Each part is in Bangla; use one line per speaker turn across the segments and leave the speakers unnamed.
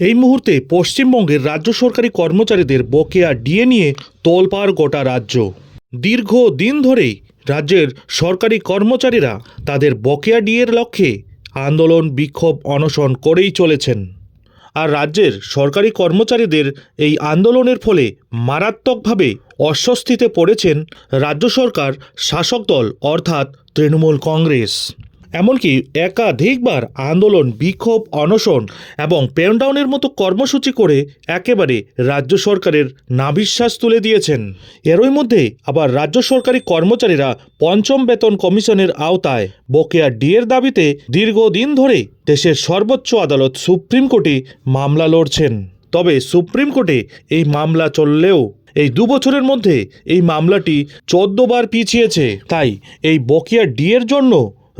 এই মুহূর্তে পশ্চিমবঙ্গের রাজ্য সরকারি কর্মচারীদের বকেয়া ডিএ নিয়ে তোলপাড় গোটা রাজ্য। দীর্ঘ দিন ধরেই রাজ্যের সরকারি কর্মচারীরা তাদের বকেয়া ডিএর লক্ষ্যে আন্দোলন, বিক্ষোভ, অনশন করেই চলেছেন। আর রাজ্যের সরকারি কর্মচারীদের এই আন্দোলনের ফলে মারাত্মকভাবে অস্বস্তিতে পড়েছেন রাজ্য সরকার শাসক দল, অর্থাৎ তৃণমূল কংগ্রেস। এমনকি একাধিকবার আন্দোলন, বিক্ষোভ, অনশন এবং পেনডাউনের মতো কর্মসূচি করে একেবারে রাজ্য সরকারের নাবিশ্বাস তুলে দিয়েছেন। এরই মধ্যে আবার রাজ্য সরকারি কর্মচারীরা পঞ্চম বেতন কমিশনের আওতায় বকেয়া ডিএর দাবিতে দীর্ঘদিন ধরে দেশের সর্বোচ্চ আদালত সুপ্রিম কোর্টে মামলা লড়ছেন। তবে সুপ্রিম কোর্টে এই মামলা চললেও এই দু বছরের মধ্যে এই মামলাটি চোদ্দ বার পিছিয়েছে। তাই এই বকেয়া ডিএর জন্য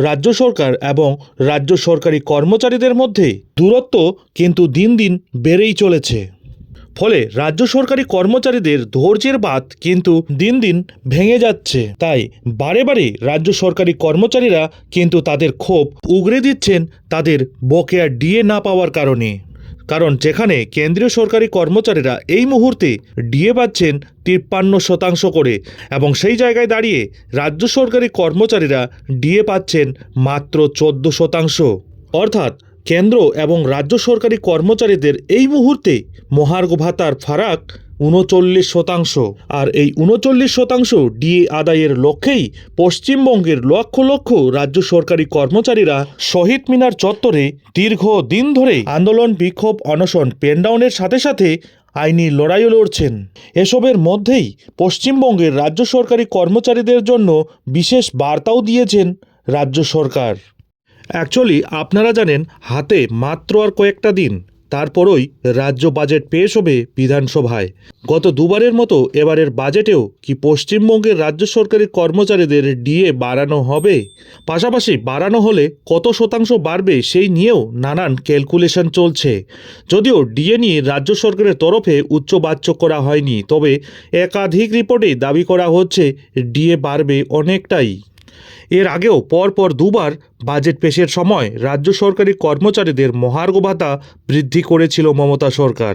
রাজ্য সরকার এবং রাজ্য সরকারি কর্মচারীদের মধ্যে দূরত্ব কিন্তু দিন দিন বেড়েই চলেছে। ফলে রাজ্য সরকারি কর্মচারীদের ধৈর্যের বাদ কিন্তু দিন দিন ভেঙে যাচ্ছে। তাই বারে বারে রাজ্য সরকারি কর্মচারীরা কিন্তু তাদের ক্ষোভ উগরে দিচ্ছেন তাদের বকেয়া ডিএ না পাওয়ার কারণে। কারণ যেখানে কেন্দ্রীয় সরকারি কর্মচারীরা এই মুহূর্তে ডিএ পাচ্ছেন তিপ্পান্ন শতাংশ করে এবং সেই জায়গায় দাঁড়িয়ে রাজ্য সরকারি কর্মচারীরা ডিএ পাচ্ছেন মাত্র চোদ্দ শতাংশ। অর্থাৎ কেন্দ্র এবং রাজ্য সরকারি কর্মচারীদের এই মুহূর্তে মহার্ঘ ভাতার ফারাক উনচল্লিশ শতাংশ। আর এই উনচল্লিশ শতাংশ ডিএ আদায়ের লক্ষ্যেই পশ্চিমবঙ্গের লক্ষ লক্ষ রাজ্য সরকারি কর্মচারীরা শহীদ মিনার চত্বরে দীর্ঘ দিন ধরে আন্দোলন, বিক্ষোভ, অনশন, পেনডাউনের সাথে সাথে আইনি লড়াইও লড়ছেন। এসবের মধ্যেই পশ্চিমবঙ্গের রাজ্য সরকারি কর্মচারীদের জন্য বিশেষ বার্তাও দিয়েছেন রাজ্য সরকার। অ্যাকচুয়ালি আপনারা জানেন, হাতে মাত্র আর কয়েকটা দিন। তারপরই রাজ্য বাজেট পেশ হবে বিধানসভায়। গত দুবারের মতো এবারের বাজেটেও কি পশ্চিমবঙ্গের রাজ্য সরকারি কর্মচারীদের ডিএ বাড়ানো হবে? পাশাপাশি বাড়ানো হলে কত শতাংশ বাড়বে সেই নিয়েও নানান ক্যালকুলেশন চলছে। যদিও ডিএ নিয়ে রাজ্য সরকারের তরফে উচ্চ উচ্চবাচ্য করা হয়নি, তবে একাধিক রিপোর্টে দাবি করা হচ্ছে ডিএ বাড়বে অনেকটাই। এর আগেও পরপর দুবার বাজেট পেশের সময় রাজ্য সরকারি কর্মচারীদের মহার্ঘ ভাতা বৃদ্ধি করেছিল মমতা সরকার।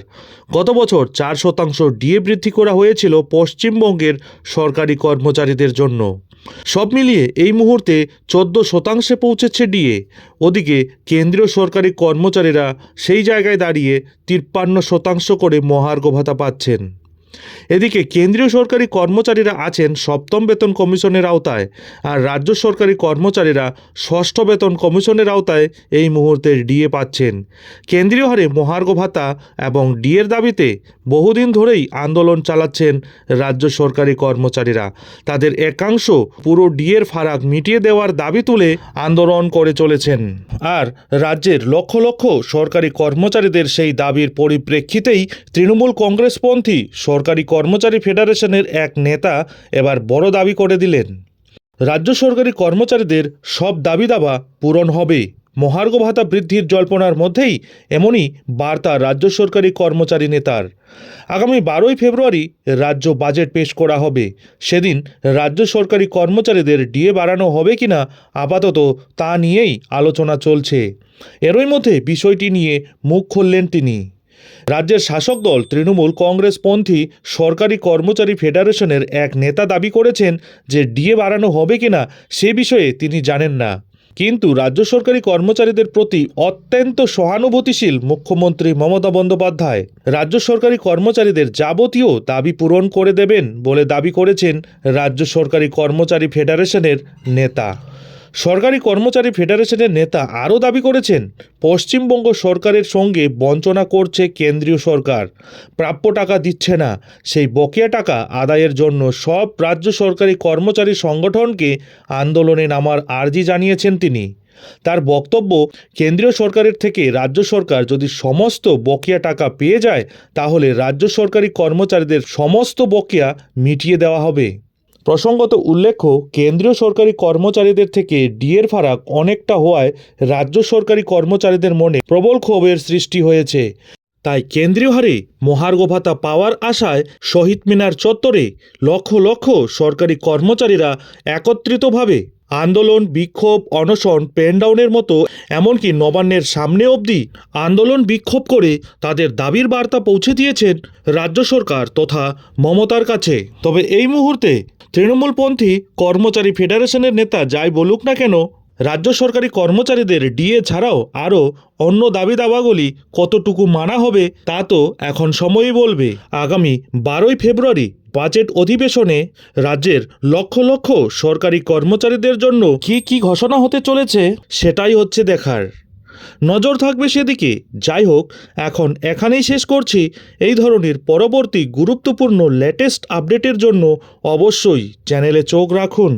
গত বছর চার শতাংশ ডিএ বৃদ্ধি করা হয়েছিল পশ্চিমবঙ্গের সরকারি কর্মচারীদের জন্য। সব মিলিয়ে এই মুহূর্তে চোদ্দ শতাংশে পৌঁছেছে ডিএ। ওদিকে কেন্দ্রীয় সরকারি কর্মচারীরা সেই জায়গায় দাঁড়িয়ে তিপ্পান্ন শতাংশ করে মহার্ঘ ভাতা পাচ্ছেন। এদিকে কেন্দ্রীয় সরকারি কর্মচারীরা আছেন সপ্তম বেতন কমিশনের আওতায় আর রাজ্য সরকারি কর্মচারীরা ষষ্ঠ বেতন কমিশনের আওতায় এই মুহূর্তে ডিএ পাচ্ছেন। কেন্দ্রীয় হারে মহার্ঘ ভাতা এবং ডিএর দাবিতে বহুদিন ধরেই আন্দোলন চালাচ্ছেন রাজ্য সরকারি কর্মচারীরা। তাদের একাংশ পুরো ডিএর ফারাক মিটিয়ে দেওয়ার দাবি তুলে আন্দোলন করে চলেছেন। আর রাজ্যের লক্ষ লক্ষ সরকারি কর্মচারীদের সেই দাবির পরিপ্রেক্ষিতেই তৃণমূল কংগ্রেসপন্থী সরকারি কর্মচারী ফেডারেশনের এক নেতা এবার বড় দাবি করে দিলেন। রাজ্য সরকারি কর্মচারীদের সব দাবি দাবা পূরণ হবে। মহার্ঘ ভাতা বৃদ্ধির জল্পনার মধ্যেই এমনই বার্তা রাজ্য সরকারি কর্মচারী নেতার। আগামী বারোই ফেব্রুয়ারি রাজ্য বাজেট পেশ করা হবে। সেদিন রাজ্য সরকারি কর্মচারীদের ডিএ বাড়ানো হবে কিনা আপাতত তা নিয়েই আলোচনা চলছে। এরই মধ্যে বিষয়টি নিয়ে মুখ খুললেন তিনি। রাজ্যের শাসক দল তৃণমূল কংগ্রেসপন্থী সরকারি কর্মচারী ফেডারেশনের এক নেতা দাবি করেছেন যে ডিএ বাড়ানো হবে কিনা সে বিষয়ে তিনি জানেন না। কিন্তু রাজ্য সরকারি কর্মচারীদের প্রতি অত্যন্ত সহানুভূতিশীল মুখ্যমন্ত্রী মমতা বন্দ্যোপাধ্যায়। রাজ্য সরকারি কর্মচারীদের যাবতীয় দাবি পূরণ করে দেবেন বলে দাবি করেছেন রাজ্য সরকারি কর্মচারী ফেডারেশনের নেতা। সরকারি কর্মচারী ফেডারেশনের নেতা আরও দাবি করেছেন, পশ্চিমবঙ্গ সরকারের সঙ্গে বঞ্চনা করছে কেন্দ্রীয় সরকার। প্রাপ্য টাকা দিচ্ছে না, সেই বকেয়া টাকা আদায়ের জন্য সব রাজ্য সরকারি কর্মচারী সংগঠনকে আন্দোলনে নামার আর্জি জানিয়েছেন তিনি। তার বক্তব্য, কেন্দ্রীয় সরকারের থেকে রাজ্য সরকার যদি সমস্ত বকেয়া টাকা পেয়ে যায়, তাহলে রাজ্য সরকারি কর্মচারীদের সমস্ত বকেয়া মিটিয়ে দেওয়া হবে। প্রসঙ্গত উল্লেখ্য, কেন্দ্রীয় সরকারি কর্মচারীদের থেকে ডিএর ফারাক অনেকটা হওয়ায় রাজ্য সরকারি কর্মচারীদের মনে প্রবল ক্ষোভের সৃষ্টি হয়েছে। তাই কেন্দ্রীয় হারে মহার্ঘ ভাতা পাওয়ার আশায় শহীদ মিনার চত্বরে লক্ষ লক্ষ সরকারি কর্মচারীরা একত্রিতভাবে আন্দোলন, বিক্ষোভ, অনশন, পেনডাউনের মতো এমনকি নবান্নের সামনে অবধি আন্দোলন, বিক্ষোভ করে তাদের দাবির বার্তা পৌঁছে দিয়েছেন রাজ্য সরকার তথা মমতার কাছে। তবে এই মুহূর্তে তৃণমূলপন্থী কর্মচারী ফেডারেশনের নেতা যাই বলুক না কেন, রাজ্য সরকারি কর্মচারীদের ডিএ ছাড়াও আরও অন্য দাবি দাবাগুলি কতটুকু মানা হবে তা তো এখন সময়ই বলবে। আগামী বারোই ফেব্রুয়ারি বাজেট অধিবেশনে রাজ্যের লক্ষ লক্ষ সরকারি কর্মচারীদের জন্য কি কি ঘোষণা হতে চলেছে সেটাই হচ্ছে দেখার। নজর থাকবে সেদিকে। যাই হোক, এখন এখানেই শেষ করছি। এই ধরনের পরবর্তী গুরুত্বপূর্ণ লেটেস্ট আপডেটের জন্য অবশ্যই চ্যানেলে চোখ রাখুন।